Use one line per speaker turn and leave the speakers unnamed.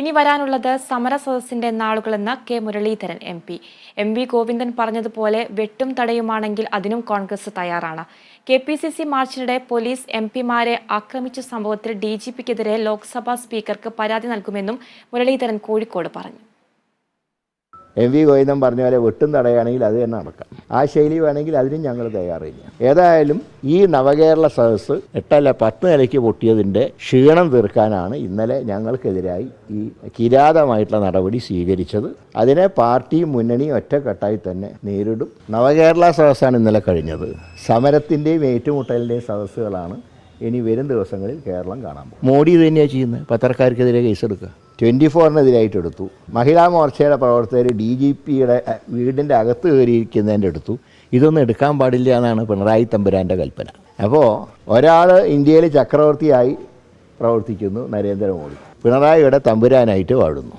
ഇനി വരാനുള്ളത് സമരസദസ്സിന്റെ നാളുകളെന്ന് K Muraleedharan M P. M V Govindan പറഞ്ഞതുപോലെ വെട്ടും തടയുമാണെങ്കിൽ അതിനും കോൺഗ്രസ് തയ്യാറാണ്. കെ പി സി സി മാർച്ചിനിടെ പോലീസ് എം പിമാരെ ആക്രമിച്ച സംഭവത്തിൽ ഡി ജി പിക്കെതിരെ ലോക്സഭാ സ്പീക്കർക്ക് പരാതി നൽകുമെന്നും മുരളീധരൻ കോഴിക്കോട് പറഞ്ഞു.
എം വി ഗോവിന്ദൻ പറഞ്ഞ പോലെ വെട്ടും തടയുകയാണെങ്കിൽ അത് തന്നെ നടക്കാം. ആ ശൈലി വേണമെങ്കിൽ അതിനും ഞങ്ങൾ തയ്യാറില്ല ഏതായാലും ഈ നവകേരള സദസ്സ് എട്ടല്ല പത്ത് നിലയ്ക്ക് പൊട്ടിയതിന്റെ ക്ഷീണം തീർക്കാനാണ് ഇന്നലെ ഞങ്ങൾക്കെതിരായി ഈ കിരാതമായിട്ടുള്ള നടപടി സ്വീകരിച്ചത്. അതിനെ പാർട്ടിയും മുന്നണിയും ഒറ്റക്കെട്ടായി തന്നെ നേരിടും. നവകേരള സദസ്സാണ് ഇന്നലെ കഴിഞ്ഞത്. സമരത്തിന്റെയും ഏറ്റുമുട്ടലിന്റെയും സദസ്സുകളാണ് ഇനി വരും ദിവസങ്ങളിൽ കേരളം കാണാൻ പോകും മോഡി തന്നെയാണ് ചെയ്യുന്നത്? പത്രക്കാർക്കെതിരെ കേസെടുക്കുക. ട്വന്റി ഫോറിനെതിരായിട്ട് എടുത്തു മഹിളാ മോർച്ചയുടെ പ്രവർത്തകർ ഡി ജി പിയുടെ വീടിന്റെ അകത്ത് കയറിയിരിക്കുന്നതിന്റെ എടുത്തു. ഇതൊന്നും എടുക്കാൻ പാടില്ല എന്നാണ് പിണറായി തമ്പുരാന്റെ കൽപ്പന. അപ്പോൾ ഒരാൾ ഇന്ത്യയിൽ ചക്രവർത്തിയായി പ്രവർത്തിക്കുന്നു നരേന്ദ്രമോദി. പിണറായിയുടെ തമ്പുരാനായിട്ട് വാഴുന്നു.